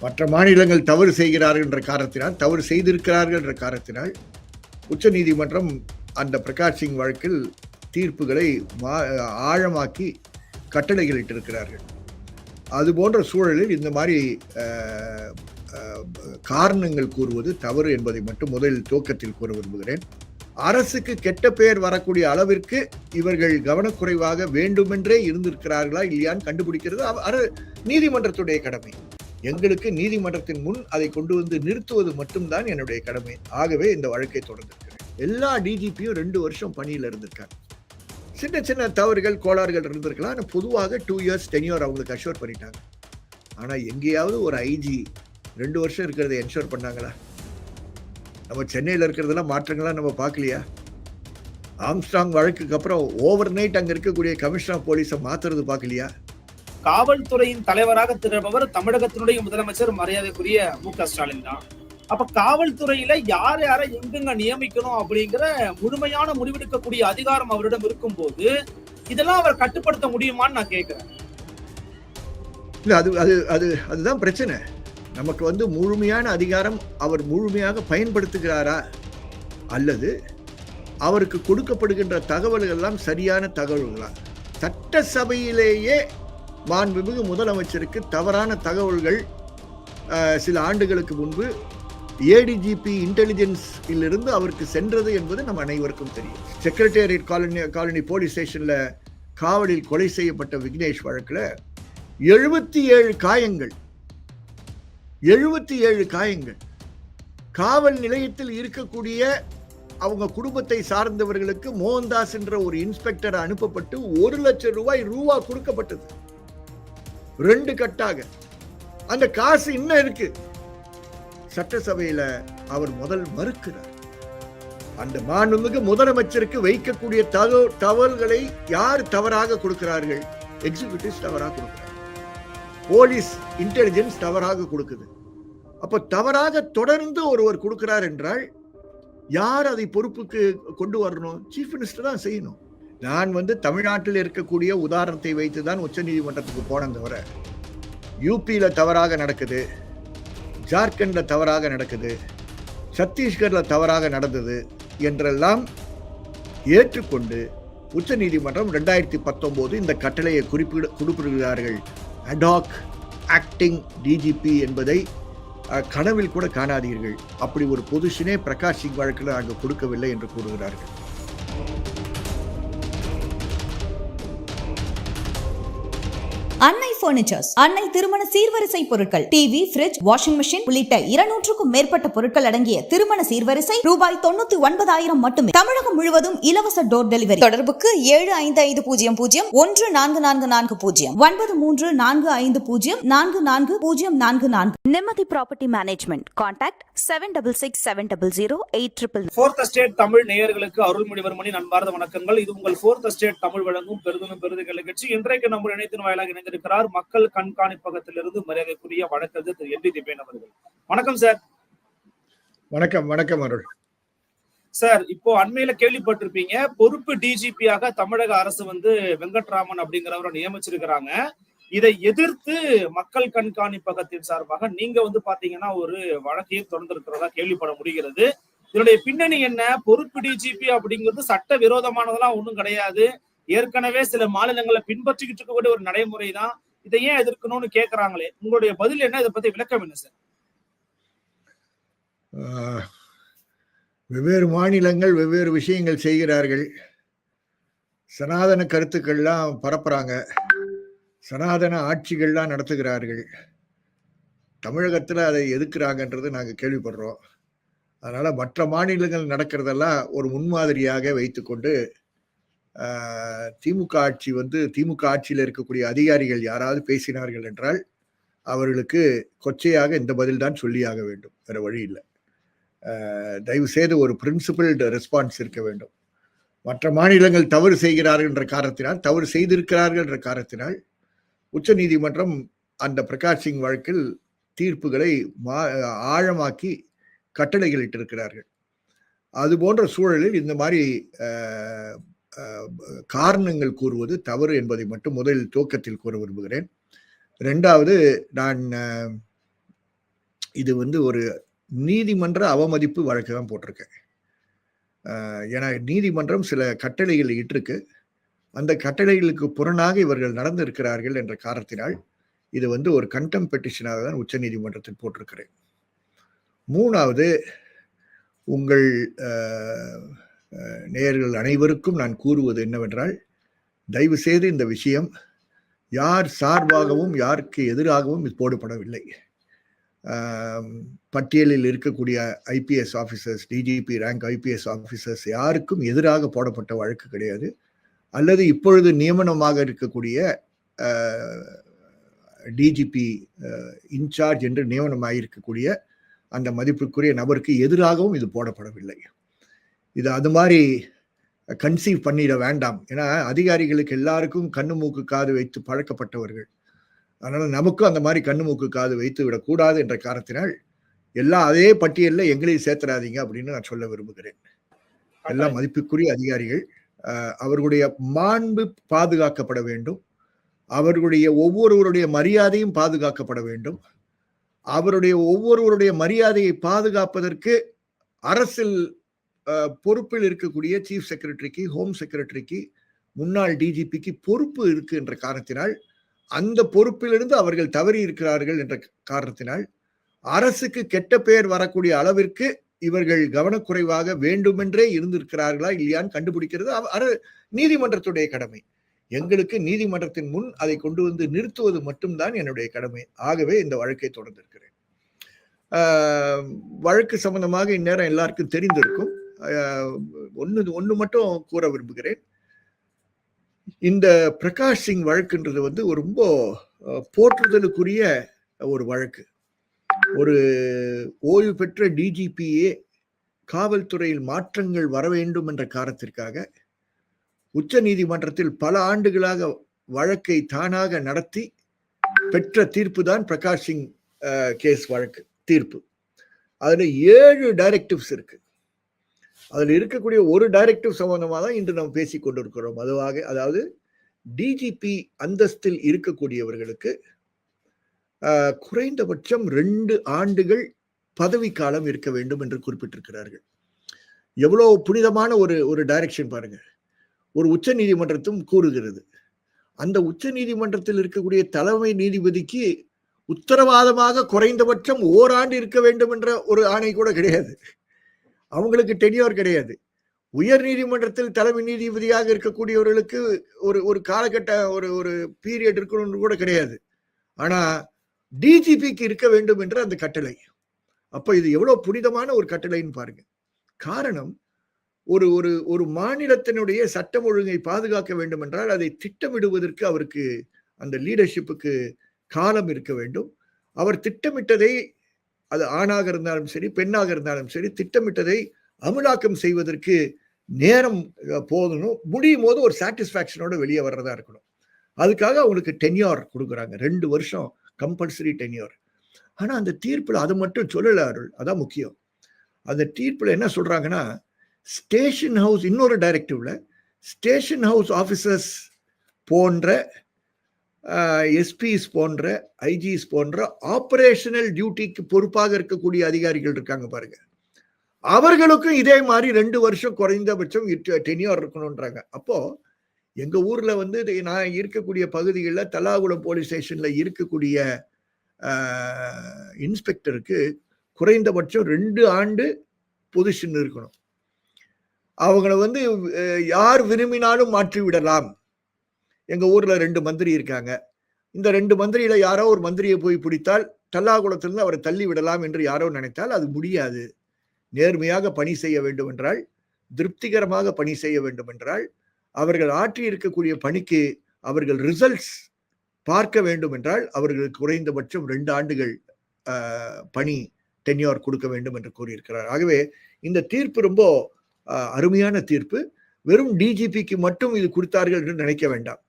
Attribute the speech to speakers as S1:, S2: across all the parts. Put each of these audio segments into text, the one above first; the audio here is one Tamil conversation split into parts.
S1: மற்ற மாநிலங்கள் தவறு செய்கிறார்கள் என்ற காரணத்தினால் தவறு செய்திருக்கிறார்கள் என்ற காரணத்தினால் உச்ச நீதிமன்றம் அந்த பிரகாஷ் சிங் வழக்கில் தீர்ப்புகளை மா- ஆழமாக்கி கட்டளைகளிட்டிருக்கிறார்கள். அது போன்ற சூழலில் இந்த மாதிரி காரணங்கள் கூறுவது தவறு என்பதை மட்டும் முதலில் துவக்கத்தில் கூற விரும்புகிறேன். அரசுக்கு கெட்ட பெயர் வரக்கூடிய அளவிற்கு இவர்கள் கவனக்குறைவாக வேண்டுமென்றே இருந்திருக்கிறார்களா இல்லையான்னு கண்டுபிடிக்கிறது நீதிமன்றத்துடைய கடமை. எங்களுக்கு நீதிமன்றத்தின் முன் அதை கொண்டு வந்து நிறுத்துவது மட்டும்தான் என்னுடைய கடமை. ஆகவே இந்த வழக்கை தொடர்ந்திருக்கிறேன். எல்லா டிஜிபியும் ரெண்டு வருஷம் பணியில் இருந்திருக்காங்க. சின்ன சின்ன தவறுகள் கோளாறுகள் இருந்திருக்கலாம். ஆனால் பொதுவாக டூ இயர்ஸ் டென்யூர் அவங்களுக்கு அஷ்யூர் பண்ணிட்டாங்க. ஆனால் எங்கேயாவது ஒரு ஐஜி ரெண்டு வருஷம் இருக்கிறத என்ஷூர் பண்ணாங்களா? நம்ம சென்னையில் இருக்கிறதெல்லாம் மாற்றங்கள்லாம் நம்ம பார்க்கலையா? ஆம்ஸ்டாங் வழக்குக்கு அப்புறம் ஓவர் நைட் அங்கே இருக்கக்கூடிய கமிஷனர் போலீஸை மாற்றுறது பார்க்கலையா?
S2: காவல்துறையின் தலைவராக திகழ்பவர் தமிழகத்தினுடைய முதலமைச்சர் மரியாதைக்குரிய மு க ஸ்டாலின் தான். அப்ப காவல்துறையில யார் யாரை எங்கெங்க நியமிக்கணும் அப்படிங்கிற முழுமையான முடிவெடுக்கக்கூடிய அதிகாரம் அவரிடம் இருக்கும் போது இதெல்லாம் அவர் கட்டுப்படுத்த முடியுமான்னு நான் கேட்கிறேன்
S1: இல்ல அது அது அது அதுதான் பிரச்சனை. நமக்கு வந்து முழுமையான அதிகாரம் அவர் முழுமையாக பயன்படுத்துகிறாரா அல்லது அவருக்கு கொடுக்கப்படுகின்ற தகவல்கள் எல்லாம் சரியான தகவல்களா? சட்டசபையிலேயே மாண்புமிகு முதலமைச்சருக்கு தவறான தகவல்கள் சில ஆண்டுகளுக்கு முன்பு ஏடிஜிபி இன்டெலிஜென்ஸிலிருந்து அவருக்கு சென்றது என்பது நம்ம அனைவருக்கும் தெரியும். செக்ரட்டேரியட் காலனி காலனி போலீஸ் ஸ்டேஷனில் காவலில் கொலை செய்யப்பட்ட விக்னேஷ் வழக்கில் எழுபத்தி ஏழு காயங்கள் எழுபத்தி ஏழு காயங்கள். காவல் நிலையத்தில் இருக்கக்கூடிய அவங்க குடும்பத்தை சார்ந்தவர்களுக்கு மோகன்தாஸ் என்ற ஒரு இன்ஸ்பெக்டர் அனுப்பப்பட்டு ஒரு லட்சம் ரூபாய் ரூபா கொடுக்கப்பட்டது. ரெண்டு கட்டாக. அந்த காசு இன்னும் இருக்கு சட்டசபையில அவர் முதல் மறுக்கிறார். அந்த மாண்புமிகு முதலமைச்சருக்கு வைக்கக்கூடிய தகவல்களை யார் தவறாக கொடுக்கிறார்கள்? எக்ஸிகியூட்டிவ்ஸ் தவறாக கொடுக்கிறார். போலீஸ் இன்டெலிஜென்ஸ் தவறாக கொடுக்குது. அப்ப தவறாக தொடர்ந்து ஒருவர் கொடுக்கிறார் என்றால் யார் அதை பொறுப்புக்கு கொண்டு வரணும்? சீஃப் மினிஸ்டர் தான் செய்யணும். நான் வந்து தமிழ்நாட்டில் இருக்கக்கூடிய உதாரணத்தை வைத்து தான் உச்சநீதிமன்றத்துக்கு போனேன் தவிர யூபியில் தவறாக நடக்குது ஜார்க்கண்டில் தவறாக நடக்குது சத்தீஸ்கரில் தவறாக நடந்தது என்றெல்லாம் ஏற்றுக்கொண்டு உச்சநீதிமன்றம் ரெண்டாயிரத்தி பத்தொம்போது இந்த கட்டளையை குறிப்பிட குறிப்பிடுகிறார்கள். அடாக் ஆக்டிங் டிஜிபி என்பதை கனவில் கூட காணாதீர்கள். அப்படி ஒரு பொசிஷனே பிரகாஷ் சிங் வழக்கில் நாங்கள் கொடுக்கவில்லை என்று கூறுகிறார்கள்.
S3: பர்னிச்சர்ஸ் அன்னை திருமண சீர்வரிசை பொருட்கள் டிவி ஃபிரிட்ஜ் வாஷிங் மிஷின் உள்ளிட்ட இருநூற்றுக்கும் மேற்பட்ட பொருட்கள் அடங்கிய திருமண சீர்வரிசை ரூபாய் தொண்ணூத்தி ஒன்பதாயிரம் மட்டுமே. தமிழகம் முழுவதும் இலவச டோர் டெலிவரி தொடர்புக்கு ஏழு ஐந்து ஐந்து பூஜ்ஜியம் பூஜ்ஜியம் ஒன்று நான்கு நான்கு நான்கு பூஜ்ஜியம் ஒன்பது மூன்று நான்கு ஐந்து பூஜ்ஜியம் நான்கு நான்கு பூஜ்ஜியம் நான்கு நான்கு.
S4: Nimati Property Management. Contact 766700 8
S2: fourth state Tamil நேயர்களுக்கு அருள்மொழிவர்மணி நண்பார்ந்த வணக்கங்கள். இது உங்கள் ஃபோர்த் ஸ்டேட் தமிழ் வழங்கும் பெருதும் பெருதுகள் நிகழ்ச்சி இன்றைக்கு நம்ம இணையத்தின் வாயிலாக இணைந்திருக்கிறார் மக்கள் கண்காணிப்பகத்திலிருந்து மரியாதைக்குரிய வழக்கறிஞர் திரு என் திபேன் அவர்கள். வணக்கம் சார்
S1: வணக்கம் வணக்கம் அருள்.
S2: சார் இப்போ அண்மையில கேள்விப்பட்டிருப்பீங்க பொறுப்பு டிஜிபியாக தமிழக அரசு வந்து வெங்கட்ராமன் அப்படிங்கிறவரை நியமிச்சிருக்கிறாங்க. இதை எதிர்த்து மக்கள் கண்காணிப்பகத்தின் சார்பாக நீங்க வந்து பாத்தீங்கன்னா ஒரு வழக்கையும் தொடர்ந்திருக்கிறதா கேள்விப்பட முடிகிறது. இதனுடைய பின்னணி என்ன? பொறுப்பு டிஜிபி அப்படிங்கிறது சட்ட விரோதமானதெல்லாம் ஒண்ணும் கிடையாது. ஏற்கனவே சில மாநிலங்களை பின்பற்றிக்கிட்டு இருக்கக்கூடிய ஒரு நடைமுறை தான் இதை ஏன் எதிர்க்கணும்னு கேட்கறாங்களே உங்களுடைய பதில் என்ன? இதை பத்தி விளக்கம் என்ன சார்
S1: வெவ்வேறு மாநிலங்கள் வெவ்வேறு விஷயங்கள் செய்கிறார்கள். சனாதன கருத்துக்கள்லாம் பரப்புறாங்க. சனாதன ஆட்சிகள்லாம் நடத்துகிறார்கள். தமிழகத்தில் அதை எதுக்குறாங்கன்றது நாங்கள் கேள்விப்படுறோம். அதனால் மற்ற மாநிலங்கள் நடக்கிறதெல்லாம் ஒரு முன்மாதிரியாக வைத்துக்கொண்டு திமுக ஆட்சி வந்து திமுக ஆட்சியில் இருக்கக்கூடிய அதிகாரிகள் யாராவது பேசினார்கள் என்றால் அவர்களுக்கு கொச்சையாக இந்த பதில் தான் சொல்லியாக வேண்டும். வேற வழி இல்லை. தயவு செய்து ஒரு பிரின்சிபிள்டு ரெஸ்பான்ஸ் இருக்க வேண்டும். மற்ற மாநிலங்கள் தவறு செய்கிறார்கள் என்ற காரணத்தினால் தவறு செய்திருக்கிறார்கள் என்ற காரணத்தினால் உச்ச நீதிமன்றம் அந்த பிரகாஷ் சிங் வழக்கில் தீர்ப்புகளை மா ஆழமாக்கி கட்டளைகளிட்டிருக்கிறார்கள் அது போன்ற சூழலில் இந்த மாதிரி காரணங்கள் கூறுவது தவறு என்பதை மட்டும் முதலில் துவக்கத்தில் கூற விரும்புகிறேன். ரெண்டாவது நான் இது வந்து ஒரு நீதிமன்ற அவமதிப்பு வழக்கு தான் போட்டிருக்கேன். அஹ், ஏன்னா நீதிமன்றம் சில கட்டளைகள் இட்டிருக்கு. அந்த கட்டளைகளுக்கு புறனாக இவர்கள் நடந்திருக்கிறார்கள் என்ற காரணத்தினால் இது வந்து ஒரு கண்டம் பெட்டிஷனாக தான் உச்ச நீதிமன்றத்தில் போட்டிருக்கிறேன். மூணாவது உங்கள் நேயர்கள் அனைவருக்கும் நான் கூறுவது என்னவென்றால் தயவு செய்து இந்த விஷயம் யார் சார்பாகவும் யாருக்கு எதிராகவும் இது போடப்படவில்லை. பட்டியலில் இருக்கக்கூடிய IPS officers DGP rank IPS officers யாருக்கும் எதிராக போடப்பட்ட வழக்கு கிடையாது. அல்லது இப்பொழுது நியமனமாக இருக்கக்கூடிய டிஜிபி இன்சார்ஜ் என்று நியமனமாக இருக்கக்கூடிய அந்த மதிப்புக்குரிய நபருக்கு எதிராகவும் இது போடப்படவில்லை. இது அது மாதிரி கன்சீவ் பண்ணிட வேண்டாம். ஏன்னா அதிகாரிகளுக்கு எல்லாருக்கும் கண்ணு மூக்கு காது வைத்து பழக்கப்பட்டவர்கள். அதனால நமக்கும் அந்த மாதிரி கண்ணு மூக்கு காது வைத்து விடக்கூடாது என்ற காரணத்தினால் எல்லா அதே பட்டியலில் எங்களையும் சேர்த்துறாதீங்க அப்படின்னு நான் சொல்ல விரும்புகிறேன். எல்லாம் மதிப்புக்குரிய அதிகாரிகள். அவர்களுடைய மாண்பு பாதுகாக்கப்பட வேண்டும். அவர்களுடைய ஒவ்வொருவருடைய மரியாதையும் பாதுகாக்கப்பட வேண்டும். அவருடைய ஒவ்வொருவருடைய மரியாதையை பாதுகாப்பதற்கு அரசில் பொறுப்பில் இருக்கக்கூடிய சீஃப் செக்ரட்டரிக்கு ஹோம் செக்ரட்டரிக்கு முன்னாள் டிஜிபிக்கு பொறுப்பு இருக்கு என்ற காரணத்தினால் அந்த பொறுப்பிலிருந்து அவர்கள் தவறி இருக்கிறார்கள் என்ற காரணத்தினால் அரசுக்கு கெட்ட பெயர் வரக்கூடிய அளவிற்கு இவர்கள் கவனக்குறைவாக வேண்டுமென்றே இருந்திருக்கிறார்களா இல்லையான்னு கண்டுபிடிக்கிறது அவ- நீதிமன்றத்துடைய கடமை. எங்களுக்கு நீதிமன்றத்தின் முன் அதை கொண்டு வந்து நிறுத்துவது மட்டும்தான் என்னுடைய கடமை. ஆகவே இந்த வழக்கை தொடர்ந்திருக்கிறேன். வழக்கு சம்பந்தமாக இந்நேரம் எல்லாருக்கும் தெரிந்திருக்கும். ஒன்று ஒன்று மட்டும் கூற விரும்புகிறேன். இந்த பிரகாஷ் சிங் வழக்குன்றது வந்து ஒரு ரொம்ப போற்றுதலுக்குரிய ஒரு வழக்கு. ஒரு ஓய்வு பெற்ற டிஜிபியே காவல்துறையில் மாற்றங்கள் வர வேண்டும் என்ற காரணத்திற்காக உச்ச நீதிமன்றத்தில் பல ஆண்டுகளாக வழக்கை தானாக நடத்தி பெற்ற தீர்ப்பு தான் பிரகாஷ் சிங் கேஸ் வழக்கு தீர்ப்பு. அதில் ஏழு டைரக்டிவ்ஸ் இருக்குது அதில் இருக்கக்கூடிய ஒரு டைரக்டிவ் சம்பந்தமாக தான் இன்று நாம் பேசிக் கொண்டிருக்கிறோம். அதுவாக அதாவது டிஜிபி அந்தஸ்தில் இருக்கக்கூடியவர்களுக்கு குறைந்தபட்சம் ரெண்டு ஆண்டுகள் பதவி காலம் இருக்க வேண்டும் என்று குறிப்பிட்டிருக்கிறார்கள். எவ்வளோ புனிதமான ஒரு ஒரு டைரக்ஷன் பாருங்க. ஒரு உச்ச நீதிமன்றத்தும் கூறுகிறது. அந்த உச்ச நீதிமன்றத்தில் இருக்கக்கூடிய தலைமை நீதிபதிக்கு உத்தரவாதமாக குறைந்தபட்சம் ஓராண்டு இருக்க வேண்டும் என்ற ஒரு ஆணை கூட கிடையாது. அவங்களுக்கு டெனியோர் கிடையாது. உயர் நீதிமன்றத்தில் தலைமை நீதிபதியாக இருக்கக்கூடியவர்களுக்கு ஒரு ஒரு காலகட்ட ஒரு ஒரு பீரியட் இருக்கணும்னு கூட கிடையாது. ஆனா டிஜிபிக்கு இருக்க வேண்டும் என்ற அந்த கட்டளை. அப்ப இது எவ்வளவு புனிதமான ஒரு கட்டளைன்னு பாருங்க. காரணம் ஒரு ஒரு ஒரு மாநிலத்தினுடைய சட்டம் ஒழுங்கை பாதுகாக்க வேண்டும் என்றால் அதை திட்டமிடுவதற்கு அவருக்கு அந்த லீடர்ஷிப்புக்கு காலம் இருக்க வேண்டும். அவர் திட்டமிட்டதை அது ஆணாக இருந்தாலும் சரி பெண்ணாக இருந்தாலும் சரி திட்டமிட்டதை அமலாக்கம் செய்வதற்கு நேரம் போகணும் முடியும் போது ஒரு சாட்டிஸ்ஃபேக்ஷனோட வெளியே வர்றதா இருக்கணும். அதுக்காக அவங்களுக்கு டென்யூர் கொடுக்குறாங்க. ரெண்டு வருஷம் கம்பல்சரி டென்யூர் ஆனால் அந்த தீர்ப்பில் அது மட்டும் சொல்லலை அருள். அதான் முக்கியம். அந்த தீர்ப்பில் என்ன சொல்கிறாங்கன்னா ஸ்டேஷன் ஹவுஸ் இன்னொரு டைரக்டிவ்ல ஸ்டேஷன் ஹவுஸ் ஆஃபீஸர்ஸ் போன்ற எஸ்பிஸ் போன்ற ஐஜிஸ் போன்ற ஆப்ரேஷனல் டியூட்டிக்கு பொறுப்பாக இருக்கக்கூடிய அதிகாரிகள் இருக்காங்க பாருங்க. அவர்களுக்கும் இதே மாதிரி ரெண்டு வருஷம் குறைந்தபட்சம் டெனியோர் இருக்கணும்ன்றாங்க. அப்போ எங்க ஊர்ல வந்து இது நான் இருக்கக்கூடிய பகுதிகளில் தலாகுளம் போலீஸ் ஸ்டேஷன்ல இருக்கக்கூடிய இன்ஸ்பெக்டருக்கு குறைந்தபட்சம் ரெண்டு ஆண்டு பொசிஷன் இருக்கணும். அவங்கள வந்து யார் விரும்பினாலும் மாற்றி விடலாம் எங்க ஊர்ல ரெண்டு மந்திரி இருக்காங்க. இந்த ரெண்டு மந்திரியில யாரோ ஒரு மந்திரியை போய் பிடித்தால் தல்லாகுளத்திலிருந்து அவரை தள்ளி விடலாம் என்று யாரோ நினைத்தால் அது முடியாது. நேர்மையாக பணி செய்ய வேண்டும் என்றால் திருப்திகரமாக பணி செய்ய வேண்டும் என்றால் அவர்கள் ஆற்றி இருக்கக்கூடிய பணிக்கு அவர்கள் ரிசல்ட்ஸ் பார்க்க வேண்டும் என்றால் அவர்களுக்கு குறைந்தபட்சம் ரெண்டு ஆண்டுகள் பணி டென்யூர் கொடுக்க வேண்டும் என்று கூறியிருக்கிறார். ஆகவே இந்த தீர்ப்பு ரொம்ப அருமையான தீர்ப்பு. வெறும் டிஜிபிக்கு மட்டும் இது கொடுத்தார்கள் என்று நினைக்க வேண்டாம்.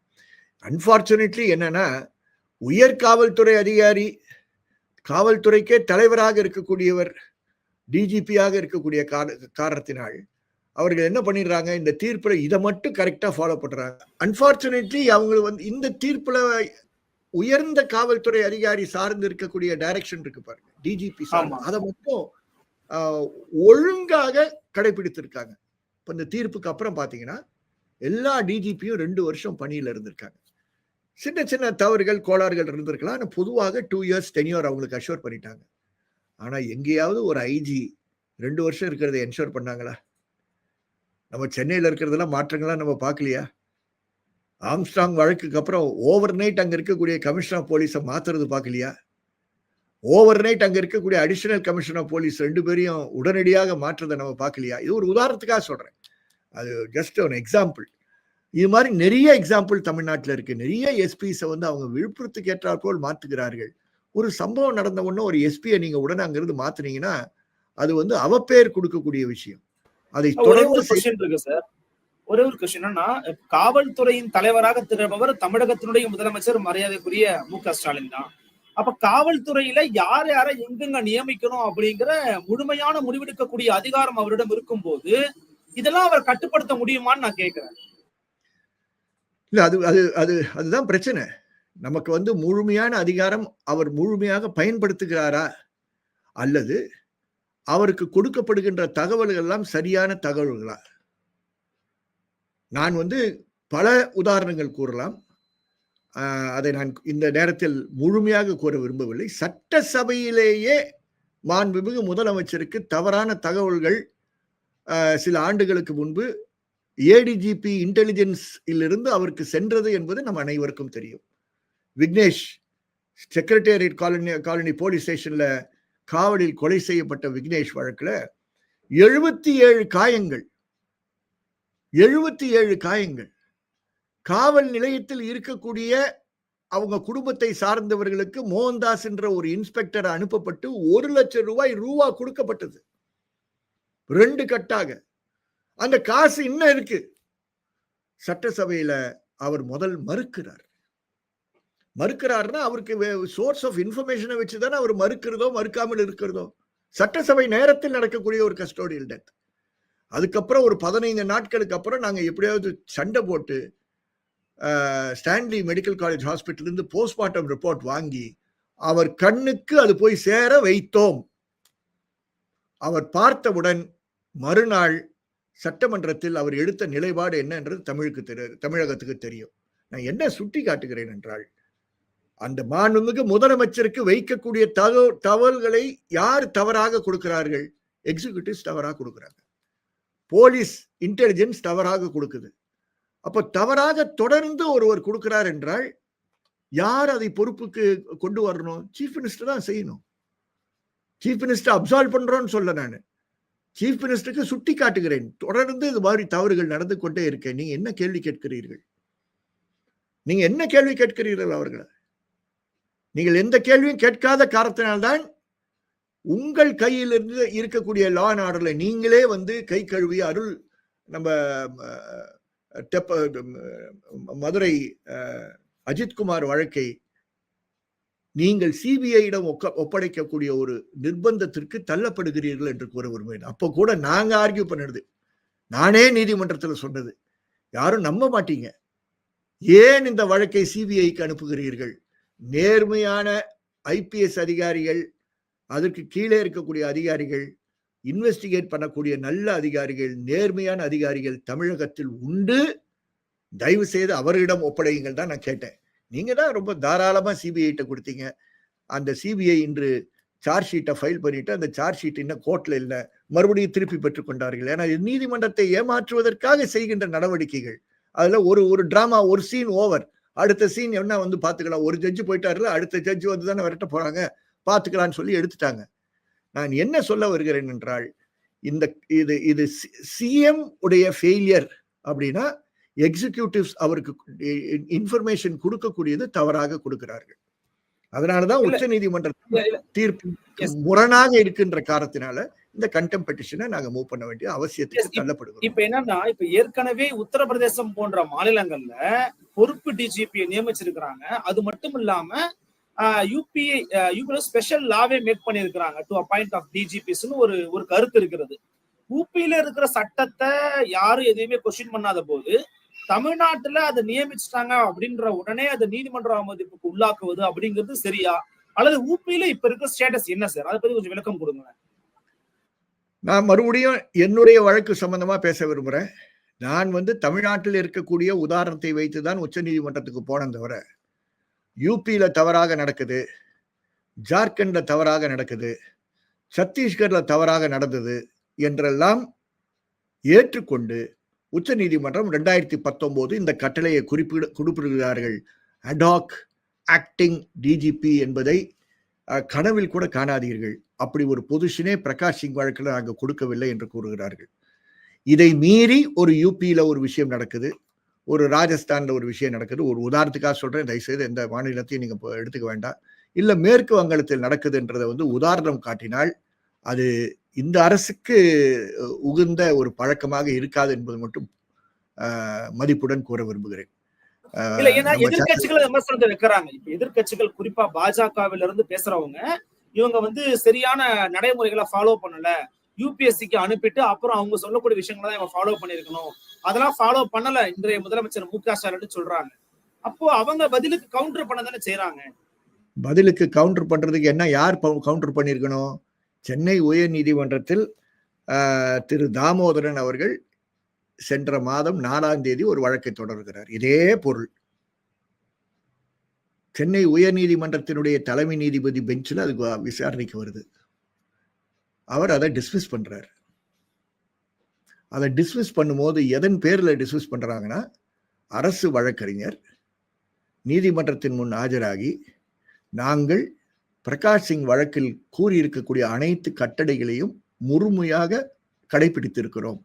S1: அன்பார்ச்சுனேட்லி என்னன்னா உயர் காவல்துறை அதிகாரி காவல்துறைக்கே தலைவராக இருக்கக்கூடியவர் டிஜிபியாக இருக்கக்கூடிய கார- காரணத்தினால் அவர்கள் என்ன பண்ணிடுறாங்க? இந்த தீர்ப்புல இதை மட்டும் கரெக்டா ஃபாலோ பண்றாங்க. அன்பார்ச்சுனேட்லி அவங்க வந்து இந்த தீர்ப்புல உயர்ந்த காவல்துறை அதிகாரி சார்ந்து இருக்கக்கூடிய டைரக்ஷன் இருக்கு பாருங்க டிஜிபி
S2: ஆமா.
S1: அதை மட்டும் ஒழுங்காக கடைபிடித்திருக்காங்க இப்ப இந்த தீர்ப்புக்கு அப்புறம் பாத்தீங்கன்னா எல்லா டிஜிபியும் ரெண்டு வருஷம் பணியில இருந்திருக்காங்க. சின்ன சின்ன தவறுகள் கோளாறுகள் இருந்திருக்கலாம். ஆனால் பொதுவாக டூ இயர்ஸ் டென்யூர் அவங்களுக்கு அஷ்யூர் பண்ணிட்டாங்க. ஆனா எங்கேயாவது ஒரு ஐஜி ரெண்டு வருஷம் இருக்கிறத என்ஷூர் பண்ணாங்களா? நம்ம சென்னையில் இருக்கிறதெல்லாம் மாற்றங்கள்லாம் நம்ம பார்க்கலையா? ஆம்ஸ்டாங் வழக்குக்கு அப்புறம் ஓவர் நைட் அங்கே இருக்கக்கூடிய கமிஷனர் போலீஸை மாத்துறது பார்க்கலையா? ஓவர் நைட் அங்கே இருக்கக்கூடிய அடிஷனல் கமிஷனர் போலீஸ் ரெண்டு பேரையும் உடனடியாக மாற்றுறதை நம்ம பார்க்கலையா? இது ஒரு உதாரணத்துக்காக சொல்கிறேன் அது ஜஸ்ட் ஒன் எக்ஸாம்பிள் இது மாதிரி நிறைய எக்ஸாம்பிள் தமிழ்நாட்டில் இருக்கு. நிறைய எஸ்பிஸை வந்து அவங்க விழுப்புரத்துக்கு ஏற்றாற் போல் மாத்துகிறார்கள். ஒரு சம்பவம் நடந்த உடனே ஒரு எஸ்பியை நீங்க உடனே அங்கிருந்து மாத்துனீங்கன்னா அது வந்து அவப்பேர் கொடுக்கக்கூடிய விஷயம். அதை தொடர்ந்து
S2: சார். ஒரே ஒரு கொஸ்டின் என்னன்னா காவல்துறையின் தலைவராக திகழ்பவர் தமிழகத்தினுடைய முதலமைச்சர் மரியாதைக்குரிய மு க ஸ்டாலின் தான். அப்ப காவல்துறையில யார் யாரை எங்கெங்க நியமிக்கணும் அப்படிங்கிற முழுமையான முடிவெடுக்கக்கூடிய அதிகாரம் அவரிடம் இருக்கும்போது இதெல்லாம் அவர் கட்டுப்படுத்த முடியுமான்னு நான் கேட்கிறேன்
S1: இல்லை அது அது அது அதுதான் பிரச்சனை. நமக்கு வந்து முழுமையான அதிகாரம் அவர் முழுமையாக பயன்படுத்துகிறாரா? அல்லது அவருக்கு கொடுக்கப்படுகின்ற தகவல்கள் எல்லாம் சரியான தகவல்களா? நான் வந்து பல உதாரணங்கள் கூறலாம். அதை நான் இந்த நேரத்தில் முழுமையாக கூற விரும்பவில்லை. சட்டசபையிலேயே மாண்புமிகு முதலமைச்சருக்கு தவறான தகவல்கள் சில ஆண்டுகளுக்கு முன்பு ஏடிஜிபி இன்டெலிஜென்ஸ் இருந்து அவருக்கு சென்றது என்பது நம் அனைவருக்கும் தெரியும். Vignesh secretariat colony colony police ஸ்டேஷன்ல காவலில் கொலை செய்யப்பட்ட விக்னேஷ் வழக்கில் எழுபத்தி ஏழு காயங்கள் எழுபத்தி ஏழு காயங்கள். காவல் நிலையத்தில் இருக்கக்கூடிய அவங்க குடும்பத்தை சார்ந்தவர்களுக்கு மோகன்தாஸ் என்ற ஒரு இன்ஸ்பெக்டர் அனுப்பப்பட்டு ஒரு லட்சம் ரூபாய் ரூபா கொடுக்கப்பட்டது. ரெண்டு கட்டாக. அந்த காசு இன்னும் இருக்கு. சட்டசபையில அவர் முதல் மறுக்கிறார். மறுக்கிறாருன்னா அவருக்கு சோர்ஸ் ஆஃப் இன்ஃபர்மேஷனை வச்சு தானே அவர் மறுக்கிறதோ மறுக்காமல் இருக்கிறதோ. சட்டசபை நேரத்தில் நடக்கக்கூடிய ஒரு கஸ்டோடியல் டெத் அதுக்கப்புறம் ஒரு பதினைந்து நாட்களுக்கு அப்புறம் நாங்கள் எப்படியாவது சண்டை போட்டு ஸ்டான்லி மெடிக்கல் காலேஜ் ஹாஸ்பிட்டலேருந்து போஸ்ட்மார்ட்டம் ரிப்போர்ட் வாங்கி அவர் கண்ணுக்கு அது போய் சேர வைத்தோம். அவர் பார்த்தவுடன் மறுநாள் சட்டமன்றத்தில் அவர் எடுத்த நிலைப்பாடு என்ன என்றது தமிழுக்கு தெரி தமிழகத்துக்கு தெரியும். நான் என்ன சுட்டி காட்டுகிறேன் என்றால் அந்த மாண்புமிகு முதலமைச்சருக்கு வைக்கக்கூடிய தகவல் தகவல்களை யார் தவறாக கொடுக்கிறார்கள்? எக்ஸிகியூட்டிவ்ஸ் தவறாக கொடுக்குறாங்க. போலீஸ் இன்டெலிஜென்ஸ் தவறாக கொடுக்குது. அப்போ தவறாக தொடர்ந்து ஒருவர் கொடுக்கிறார் என்றால் யார் அதை பொறுப்புக்கு கொண்டு வரணும்? சீஃப் மினிஸ்டர் தான் செய்யணும். சீஃப் மினிஸ்டர் அப்சால்வ் பண்றோம்னு சொல்ல நான். சீஃப் மினிஸ்டருக்கு சுட்டி காட்டுகிறேன். தொடர்ந்து இது மாதிரி தவறுகள் நடந்து கொண்டே இருக்கேன். நீங்க என்ன கேள்வி கேட்கிறீர்கள்? நீங்க என்ன கேள்வி கேட்கிறீர்கள் அவர்களை? நீங்கள் எந்த கேள்வியும் கேட்காத காரணத்தினால்தான் உங்கள் கையிலிருந்து இருக்கக்கூடிய லா அண்ட் ஆர்டர்ல நீங்களே வந்து கை கழுவி அருள் நம்ம டெப்ப மதுரை அஜித்குமார் வழக்கை நீங்கள் சிபிஐயிடம் ஒப்படைக்கக்கூடிய ஒரு நிர்பந்தத்திற்கு தள்ளப்படுகிறீர்கள் என்று கூற விரும்புகிறேன். அப்போ கூட நாங்க ஆர்கியூ பண்ணுறது. நானே நீதிமன்றத்தில் சொன்னது. யாரும் நம்ப மாட்டீங்க. ஏன் இந்த வழக்கை சிபிஐக்கு அனுப்புகிறீர்கள்? நேர்மையான ஐபிஎஸ் அதிகாரிகள் அதற்கு கீழே இருக்கக்கூடிய அதிகாரிகள் இன்வெஸ்டிகேட் பண்ணக்கூடிய நல்ல அதிகாரிகள் நேர்மையான அதிகாரிகள் தமிழகத்தில் உண்டு. தயவு செய்து அவரிடம் ஒப்படையுங்கள் தான் நான் கேட்டேன். நீங்க தான் ரொம்ப தாராளமா சிபிஐட்ட கொடுத்தீங்க. அந்த சிபிஐ இன்று சார்ஜ் ஷீட்டை ஃபைல் பண்ணிட்டு அந்த சார்ஜ் ஷீட் இன்னும் கோர்ட்ல இல்லை மறுபடியும் திருப்பி பெற்றுக் கொண்டார்கள். ஏன்னா நீதிமன்றத்தை ஏமாற்றுவதற்காக செய்கின்ற நடவடிக்கைகள். அதுல ஒரு ஒரு டிராமா ஒரு சீன் ஓவர் அடுத்த சீன் என்ன வந்து பாத்துக்கலாம் ஒரு ஜட்ஜு போயிட்டாருல அடுத்த ஜட்ஜு வந்து தானே விரட்ட போறாங்க. பாத்துக்கலாம்னு சொல்லி எடுத்துட்டாங்க. நான் என்ன சொல்ல வருகிறேன் என்றால் இந்த இது இது சிஎம் உடைய ஃபெயிலியர் அப்படின்னா எக்ஸிகியூட்டிவ்ஸ் அவருக்கு இன்ஃபர்மேஷன் கொடுக்கக்கூடியது தவறாக கொடுக்கிறார்கள் அதனாலதான். உச்ச நீதிமன்ற. தீர்ப்பு. முரணாக இருக்கின்ற காரணத்தினால இந்த கண்டம் பெட்டிஷனை நாங்க மூவ் பண்ண வேண்டிய அவசியத்துக்கு தள்ளப்படுகிறோம்
S2: இப்ப என்னன்னா இப்ப ஏற்கனவே உத்தரப்பிரதேசம் போன்ற மாநிலங்கள்ல பொறுப்பு டிஜிபியை நியமிச்சிருக்கிறாங்க அது மட்டும் இல்லாம யூபிஐ யூபிஐ ஸ்பெஷல் லாவே மேக் பண்ணிருக்கிறாங்க டு அப்பாயிண்ட் ஆஃப் டிஜிபிஸ்னு ஒரு ஒரு கருத்து இருக்கிறது யூபியில இருக்கிற சட்டத்தை யாரும் எதையுமே கொஸ்டின் பண்ணாத போது தமிழ்நாட்டுல அதை நியமிச்சிட்டாங்க அப்படின்ற உடனே அதை நீதிமன்ற அவமதிப்புக்கு உள்ளாக்குவது அப்படிங்கிறது சரியா? அல்லது ஊபியில இப்ப இருக்க ஸ்டேட்டஸ் என்ன சார்? அதை பத்தி கொஞ்சம் விளக்கம் கொடுங்க
S1: நான் மறுபடியும் என்னுடைய வழக்கு சம்பந்தமா பேச விரும்புறேன். நான் வந்து தமிழ்நாட்டில் இருக்கக்கூடிய உதாரணத்தை வைத்து தான் உச்ச நீதிமன்றத்துக்கு போனேன் தவிர யூபியில தவறாக நடக்குது ஜார்க்கண்ட்ல தவறாக நடக்குது சத்தீஸ்கர்ல தவறாக நடந்தது என்றெல்லாம் ஏற்றுக்கொண்டு உச்ச நீதிமன்றம் ரெண்டாயிரத்தி பத்தொன்பது இந்த கட்டளையை குறிப்பிட குறிப்பிடுகிறார்கள். அடாக் ஆக்டிங் டிஜிபி என்பதை கனவில் கூட காணாதீர்கள். அப்படி ஒரு பொசிஷனே பிரகாஷ் சிங் வழக்கில் நாங்கள் கொடுக்கவில்லை என்று கூறுகிறார்கள். இதை மீறி ஒரு யூபியில் ஒரு விஷயம் நடக்குது. ஒரு ராஜஸ்தானில் ஒரு விஷயம் நடக்குது. ஒரு உதாரணத்துக்காக சொல்கிறேன் தயவுசெய்து எந்த மாநிலத்தையும் நீங்கள் எடுத்துக்க வேண்டாம். இல்லை மேற்கு வங்காளத்தில் நடக்குதுன்றதை வந்து உதாரணம் காட்டினால் அது இந்த அரசுக்கு உகுந்த ஒரு பழக்கமாக இருக்காது என்பது மட்டும் மதிப்புடன் கூற விரும்புகிறேன்.
S2: இல்ல ஏன்னா
S1: நம்ம
S2: எதிர்க்கட்சிகள் விமர்சனத்தை வைக்கிறாங்க. இப்ப எதிர்க்கட்சிகள் குறிப்பா பாஜகவில இருந்து பேசுறவங்க இவங்க வந்து சரியான நடைமுறைகளை ஃபாலோ பண்ணல. யூபிஎஸ்சிக்கு அனுப்பிட்டு அப்புறம் அவங்க சொல்லக்கூடிய விஷயங்களை தான் இவங்க ஃபாலோ பண்ணிருக்கணும் அதெல்லாம் ஃபாலோ பண்ணல இன்றைய முதலமைச்சர் மு க ஸ்டாலின் சொல்றாங்க. அப்போ அவங்க பதிலுக்கு கவுண்டர் பண்ண தானே செய்யறாங்க
S1: பதிலுக்கு கவுண்டர் பண்றதுக்கு என்ன யார் கவுண்டர் பண்ணியிருக்கணும்? சென்னை உயர் நீதிமன்றத்தில் திரு தாமோதரன் அவர்கள் சென்ற மாதம் நாலாம் தேதி ஒரு வழக்கை தொடர்கிறார். இதே பொருள். சென்னை உயர் நீதிமன்றத்தினுடைய தலைமை நீதிபதி பெஞ்சில் அது விசாரணைக்கு வருது. அவர் அதை டிஸ்மிஸ் பண்றார். அதை டிஸ்மிஸ் பண்ணும்போது எதன் பேரில் டிஸ்மிஸ் பண்றாங்கன்னா அரசு வழக்கறிஞர் நீதிமன்றத்தின் முன் ஆஜராகி நாங்கள் பிரகாஷ் சிங் வழக்கில் கூறியிருக்கக்கூடிய அனைத்து கட்டளைகளையும் முழுமையாக கடைபிடித்திருக்கிறோம்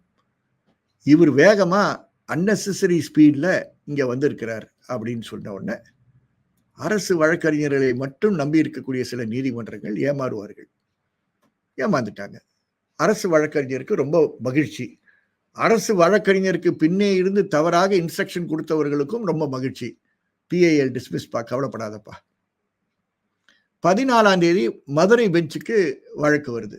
S1: இவர் வேகமா அன்னெசரி ஸ்பீட்ல இங்க வந்திருக்கிறார் அப்படின்னு சொன்ன உடனே அரசு வழக்கறிஞர்களை மட்டும் நம்பி இருக்கக்கூடிய சில நீதிமன்றங்கள் ஏமாறுவார்கள். ஏமாந்துட்டாங்க. அரசு வழக்கறிஞருக்கு ரொம்ப மகிழ்ச்சி. அரசு வழக்கறிஞருக்கு பின்னே இருந்து தவறாக இன்ஸ்ட்ரக்ஷன் கொடுத்தவர்களுக்கும் ரொம்ப மகிழ்ச்சி. பிஐஎல் டிஸ்மிஸ்பா கவலைப்படாதப்பா. பதினாலாம் தேதி மதுரை பெஞ்சுக்கு வழக்கு வருது.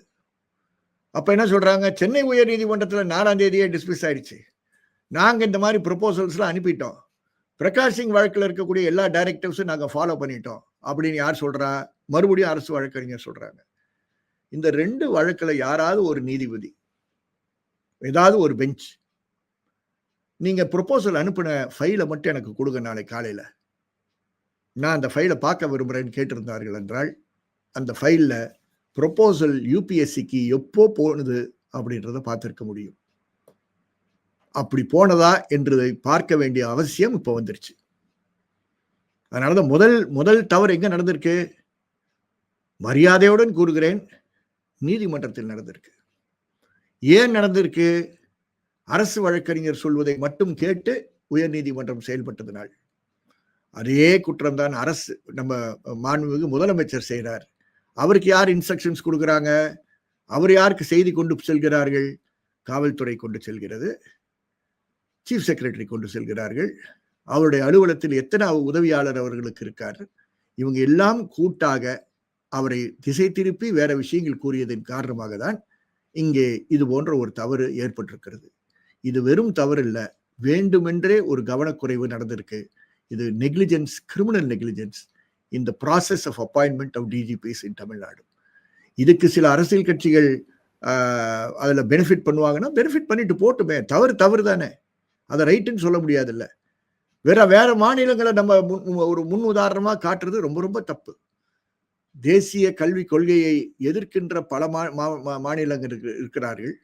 S1: அப்போ என்ன சொல்கிறாங்க சென்னை உயர் நீதிமன்றத்தில் நாலாம் தேதியே டிஸ்மிஸ் ஆயிடுச்சு. நாங்கள் இந்த மாதிரி ப்ரொப்போசல்ஸ்லாம் அனுப்பிட்டோம். பிரகாஷ் சிங் வழக்கில் இருக்கக்கூடிய எல்லா டைரக்டிவ்ஸும் நாங்கள் ஃபாலோ பண்ணிட்டோம். அப்படின்னு யார் சொல்கிறா மறுபடியும் அரசு வழக்கறிஞர் சொல்கிறாங்க இந்த ரெண்டு வழக்கில் யாராவது ஒரு நீதிபதி ஏதாவது ஒரு பெஞ்ச் நீங்கள் ப்ரொபோசல் அனுப்பின ஃபைலை மட்டும் எனக்கு கொடுங்க நாளை காலையில். நான் அந்த ஃபைலை பார்க்க விரும்புகிறேன்னு கேட்டிருந்தார்கள் என்றால் அந்த ஃபைலில் ப்ரொப்போசல் யூபிஎஸ்சிக்கு எப்போ போனது அப்படின்றத பார்த்துருக்க முடியும். அப்படி போனதா என்றதை பார்க்க வேண்டிய அவசியம் இப்போ வந்துருச்சு. அதனால தான் முதல் முதல் தவறு எங்கே நடந்திருக்கு? மரியாதையுடன் கூறுகிறேன் நீதிமன்றத்தில் நடந்திருக்கு. ஏன் நடந்திருக்கு? அரசு வழக்கறிஞர் சொல்வதை மட்டும் கேட்டு உயர் நீதிமன்றம் செயல்பட்டதனால். அதே குற்றம்தான் அரசு நம்ம மாண்புமிகு முதலமைச்சர் செய்கிறார் அவருக்கு யார் இன்ஸ்ட்ரக்ஷன்ஸ் கொடுக்குறாங்க? அவர் யாருக்கு செய்தி கொண்டு செல்கிறார்கள்? காவல்துறை கொண்டு செல்கிறது. சீஃப் செக்ரட்டரி கொண்டு செல்கிறார்கள். அவருடைய அலுவலகத்தில் எத்தனை உதவியாளர் அவர்களுக்கு இருக்கார்? இவங்க எல்லாம் கூட்டாக அவரை திசை திருப்பி வேற விஷயங்கள் கூறியதன் காரணமாக தான் இங்கே இது போன்ற ஒரு தவறு ஏற்பட்டிருக்கிறது. இது வெறும் தவறு இல்லை வேண்டுமென்றே ஒரு கவனக்குறைவு நடந்திருக்கு. இது நெக்லிஜென்ஸ் கிரிமினல் நெக்லிஜென்ஸ் இந்த process of appointment of DGPs in Tamil Nadu இதுக்கு சில அரசியல் கட்சிகள் அதில் பெனிஃபிட் பண்ணுவாங்கன்னா பெனிஃபிட் பண்ணிட்டு போட்டுமே. தவறு தவறு தானே. அதை ரைட்டுன்னு சொல்ல முடியாதுல்ல. வேற வேற மாநிலங்களை நம்ம முன் ஒரு முன் உதாரணமாக காட்டுறது ரொம்ப ரொம்ப தப்பு. தேசிய கல்விக் கொள்கையை எதிர்க்கின்ற பல மா- மா- மா- மாநிலங்கள் இருக்கு- இருக்கிறார்கள்.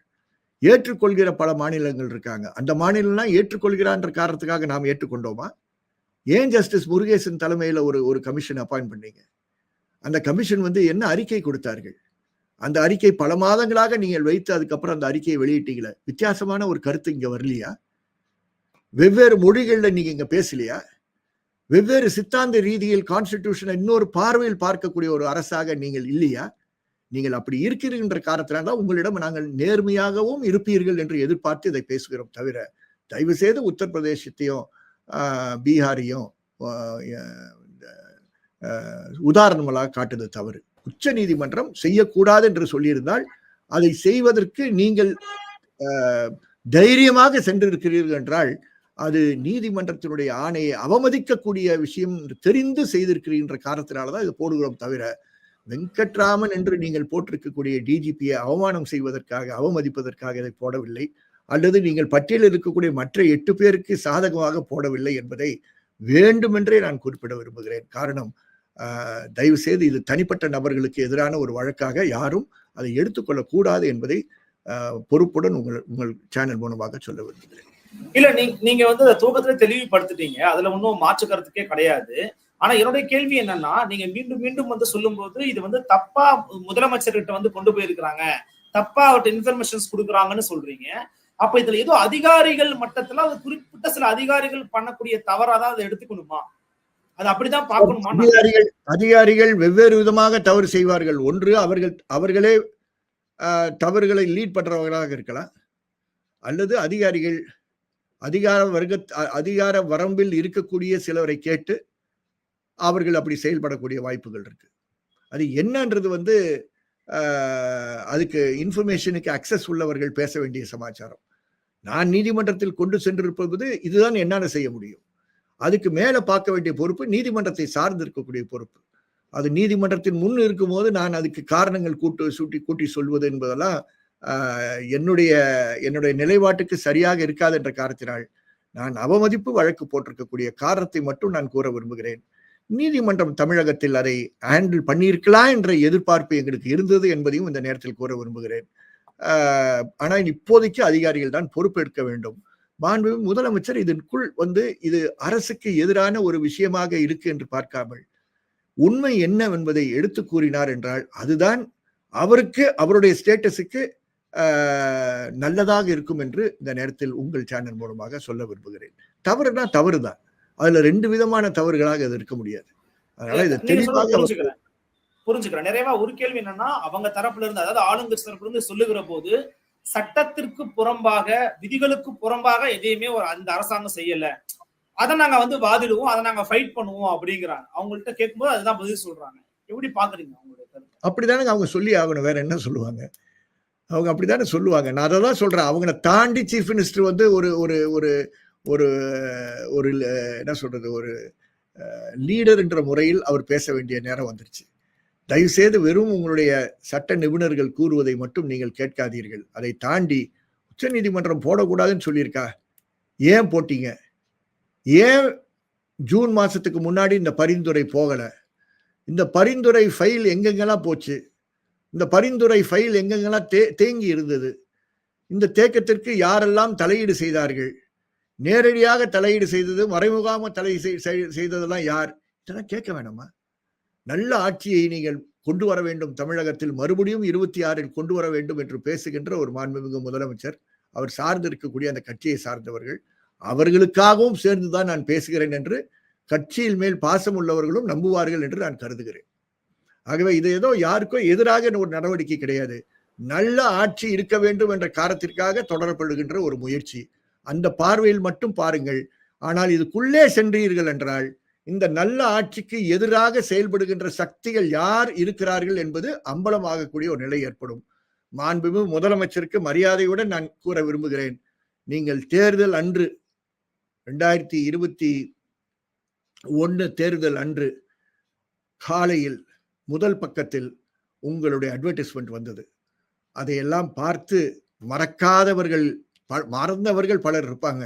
S1: ஏற்றுக்கொள்கிற பல மாநிலங்கள் இருக்காங்க. அந்த மாநிலம்லாம் ஏற்றுக்கொள்கிறான்ற காரணத்துக்காக நாம் ஏற்றுக்கொண்டோமா? ஏன் ஜஸ்டிஸ் முருகேசன் தலைமையில் ஒரு ஒரு கமிஷன் அப்பாயின்ட் பண்ணீங்க? அந்த கமிஷன் வந்து என்ன அறிக்கை கொடுத்தார்கள்? அந்த அறிக்கை பல மாதங்களாக நீங்கள் வைத்து அதுக்கப்புறம் அந்த அறிக்கையை வெளியிட்டீங்களே? வித்தியாசமான ஒரு கருத்து இங்கே வரலையா? வெவ்வேறு மொழிகளில் நீங்கள் இங்கே பேசலையா? வெவ்வேறு சித்தாந்த ரீதியில் கான்ஸ்டிடியூஷனை இன்னொரு பார்வையில் பார்க்கக்கூடிய ஒரு அரசாக நீங்கள் இல்லையா? நீங்கள் அப்படி இருக்கிறீன்ற காரணத்தினால உங்களிடம் நாங்கள் நேர்மையாகவும் இருப்பீர்கள் என்று எதிர்பார்த்து இதை பேசுகிறோம் தவிர தயவு செய்து உத்தரப்பிரதேசத்தையும் பீகாரையும் உதாரணங்களாக காட்டுது தவறு. உச்ச நீதிமன்றம் செய்யக்கூடாது என்று சொல்லியிருந்தால் அதை செய்வதற்கு நீங்கள் தைரியமாக சென்றிருக்கிறீர்கள் என்றால் அது நீதிமன்றத்தினுடைய ஆணையை அவமதிக்கக்கூடிய விஷயம் தெரிந்து செய்திருக்கிறீன்ற காரணத்தினாலதான் இது போடுகிறோம் தவிர வெங்கட்ராமன் என்று நீங்கள் போட்டிருக்கக்கூடிய டிஜிபியை அவமானம் செய்வதற்காக அவமதிப்பதற்காக இதை போடவில்லை. அல்லது நீங்கள் பட்டியலில் இருக்கக்கூடிய மற்ற எட்டு பேருக்கு சாதகமாக போடவில்லை என்பதை வேண்டுமென்றே நான் குறிப்பிட விரும்புகிறேன். காரணம் தயவு செய்து இது தனிப்பட்ட நபர்களுக்கு எதிரான ஒரு வழக்காக யாரும் அதை எடுத்துக்கொள்ளக்கூடாது என்பதை ஆஹ், பொறுப்புடன் உங்கள் உங்கள் சேனல் மூலமாக சொல்ல விரும்புகிறேன்.
S2: இல்ல நீங்க நீங்க வந்து தூக்கத்துல தெளிவுபடுத்திட்டீங்க. அதுல ஒன்றும் மாற்றுக்கிறதுக்கே கிடையாது. ஆனா என்னுடைய கேள்வி என்னன்னா நீங்க மீண்டும் மீண்டும் வந்து சொல்லும்போது இது வந்து தப்பா முதலமைச்சர்கிட்ட வந்து கொண்டு போயிருக்கிறாங்க. தப்பா அவர்கிட்ட இன்ஃபர்மேஷன்ஸ் கொடுக்குறாங்கன்னு சொல்றீங்க. அப்ப இதுல ஏதோ அதிகாரிகள் மட்டத்துல அது குறிப்பிட்ட சில அதிகாரிகள் பண்ணக்கூடிய தவறாதான் அதை எடுத்துக்கணுமா? அது அப்படிதான் பார்க்கணுமா
S1: அதிகாரிகள் அதிகாரிகள் வெவ்வேறு விதமாக தவறு செய்வார்கள். ஒன்று அவர்கள் அவர்களே ஆஹ், தவறுகளை லீட் பண்றவர்களாக இருக்கலாம். அல்லது அதிகாரிகள் அதிகார வர்க்க அதிகார வரம்பில் இருக்கக்கூடிய சிலவரை கேட்டு அவர்கள் அப்படி செயல்படக்கூடிய வாய்ப்புகள் இருக்கு. அது என்னன்றது வந்து அதுக்கு இன்ஃபர்மேஷனுக்கு அக்சஸ் உள்ளவர்கள் பேச வேண்டிய சமாச்சாரம். நான் நீதிமன்றத்தில் கொண்டு சென்றிருப்பது இதுதான் என்னால் செய்ய முடியும். அதுக்கு மேல பார்க்க வேண்டிய பொறுப்பு நீதிமன்றத்தை சார்ந்து இருக்கக்கூடிய பொறுப்பு. அது நீதிமன்றத்தின் முன் இருக்கும்போது நான் அதுக்கு காரணங்கள் கூட்டு சூட்டி கூட்டி சொல்வது என்பதெல்லாம் என்னுடைய என்னுடைய நிலைப்பாட்டுக்கு சரியாக இருக்காது என்ற காரணத்தினால் நான் அவமதிப்பு வழக்கு போட்டிருக்கக்கூடிய காரணத்தை மட்டும் நான் கூற விரும்புகிறேன். நீதிமன்றம் தமிழகத்தில் அதை ஹேண்டில் பண்ணியிருக்கலாம் என்ற எதிர்பார்ப்பு எங்களுக்கு இருந்தது என்பதையும் இந்த நேரத்தில் கூற விரும்புகிறேன். ஆனால் இப்போதைக்கு அதிகாரிகள் தான் பொறுப்பேற்க வேண்டும். மாண்பு முதலமைச்சர் இதற்குள் வந்து இது அரசுக்கு எதிரான ஒரு விஷயமாக இருக்கு என்று பார்க்காமல் உண்மை என்னவென்பதை எடுத்து கூறினார் என்றால் அதுதான் அவருக்கு அவருடைய ஸ்டேட்டஸுக்கு நல்லதாக இருக்கும் என்று இந்த நேரத்தில் உங்கள் சேனல் மூலமாக சொல்ல விரும்புகிறேன். தவறுனா தவறுதான். அதுல ரெண்டு விதமான தவறுகளாக அது இருக்க முடியாது. அதனால இதை தெளிவாக புரிஞ்சுக்கிறோம்
S2: புரிஞ்சுக்கிறேன். நிறைவா ஒரு கேள்வி என்னன்னா அவங்க தரப்புல இருந்து அதாவது ஆளுங்கட்சி தரப்புல இருந்து சொல்லுகிற போது சட்டத்திற்கு புறம்பாக விதிகளுக்கு புறம்பாக எதையுமே ஒரு அந்த அரசாங்கம் செய்யல. அதை நாங்க வந்து வாதிடுவோம் அதை நாங்க ஃபைட் பண்ணுவோம் அப்படிங்கிறாங்க. அவங்கள்ட்ட கேட்கும்போது அதுதான் பதில் சொல்றாங்க. எப்படி பாக்குறீங்க அவங்களுடைய கருத்து?
S1: அப்படிதானே அவங்க சொல்லி ஆகணும். வேற என்ன சொல்லுவாங்க? அவங்க அப்படித்தானே சொல்லுவாங்க. நான் அதை தான் சொல்றேன். அவங்கள தாண்டி சீஃப் மினிஸ்டர் வந்து ஒரு ஒரு ஒரு ஒரு ஒரு என்ன சொல்றது? ஒரு லீடர் என்ற முறையில் அவர் பேச வேண்டிய நேரம் வந்துருச்சு. தயவுசெய்து வெறும் உங்களுடைய சட்ட நிபுணர்கள் கூறுவதை மட்டும் நீங்கள் கேட்காதீர்கள். அதை தாண்டி உச்சநீதிமன்றம் போடக்கூடாதுன்னு சொல்லியிருக்கா? ஏன் போட்டீங்க? ஏன் ஜூன் மாசத்துக்கு முன்னாடி இந்த பரிந்துரை போகல? இந்த பரிந்துரை ஃபைல் எங்கெங்கெல்லாம் போச்சு? இந்த பரிந்துரை ஃபைல் எங்கெங்கெல்லாம் தே தேங்கி இருந்தது? இந்த தேக்கத்திற்கு யாரெல்லாம் தலையீடு செய்தார்கள்? நேரடியாக தலையீடு செய்தது மறைமுகாம தலை செய்- செய்ததெல்லாம் யார்? இதெல்லாம் கேட்க வேணாமா? நல்ல ஆட்சியை நீங்கள் கொண்டு வர வேண்டும் தமிழகத்தில். மறுபடியும் இருபத்தி ஆறில் கொண்டு வர வேண்டும் என்று பேசுகின்ற ஒரு மாண்புமிகு முதலமைச்சர் அவர் சார்ந்திருக்கக்கூடிய அந்த கட்சியை சார்ந்தவர்கள் அவர்களுக்காகவும் சேர்ந்துதான் நான் பேசுகிறேன் என்று கட்சியில் மேல் பாசம் உள்ளவர்களும் நம்புவார்கள் என்று நான் கருதுகிறேன். ஆகவே இது ஏதோ யாருக்கோ எதிராக ஒரு நடவடிக்கை கிடையாது. நல்ல ஆட்சி இருக்க வேண்டும் என்ற காரணத்திற்காக தொடரப்படுகின்ற ஒரு முயற்சி. அந்த பார்வையில் மட்டும் பாருங்கள். ஆனால் இதுக்குள்ளே சென்றீர்கள் என்றால் இந்த நல்ல ஆட்சிக்கு எதிராக செயல்படுகின்ற சக்திகள் யார் இருக்கிறார்கள் என்பது அம்பலமாகக்கூடிய ஒரு நிலை ஏற்படும். மாண்புமிகு முதலமைச்சருக்கு மரியாதையுடன் நான் கூற விரும்புகிறேன். நீங்கள் தேர்தல் அன்று ரெண்டாயிரத்தி இருபத்தி ஒன்று தேர்தல் அன்று காலையில் முதல் பக்கத்தில் உங்களுடைய அட்வர்டைஸ்மெண்ட் வந்தது. அதையெல்லாம் பார்த்து மறக்காதவர்கள் மறந்தவர்கள் பலர் இருப்பாங்க.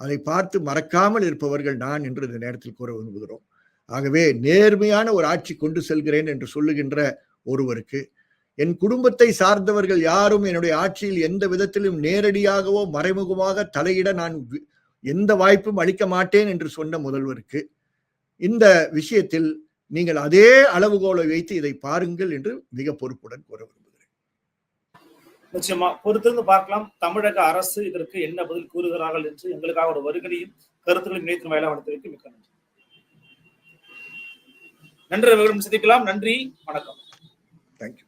S1: அதை பார்த்து மறக்காமல் இருப்பவர்கள் நான் என்று இந்த நேரத்தில் கூற விரும்புகிறோம். ஆகவே நேர்மையான ஒரு ஆட்சி கொண்டு செல்கிறேன் என்று சொல்லுகின்ற ஒருவருக்கு என் குடும்பத்தை சார்ந்தவர்கள் யாரும் என்னுடைய ஆட்சியில் எந்த விதத்திலும் நேரடியாகவோ மறைமுகமாக தலையிட நான் எந்த வாய்ப்பும் அளிக்க மாட்டேன் என்று சொன்ன முதல்வருக்கு இந்த விஷயத்தில் நீங்கள் அதே அளவுகோலை வைத்து இதை பாருங்கள் என்று மிக பொறுப்புடன் கூற விரும்புகிறேன்
S2: நிச்சயமா பொறுத்திருந்து பார்க்கலாம். தமிழக அரசு இதற்கு என்ன பதில் கூறுகிறார்கள் என்று எங்களுக்காக ஒரு வருகையும் கருத்துக்களையும் நினைத்து வயலா நடத்திற்கு மிக்க நன்றி. நன்றி அவர்களும் சந்திக்கலாம். நன்றி. வணக்கம்.
S1: தேங்க்யூ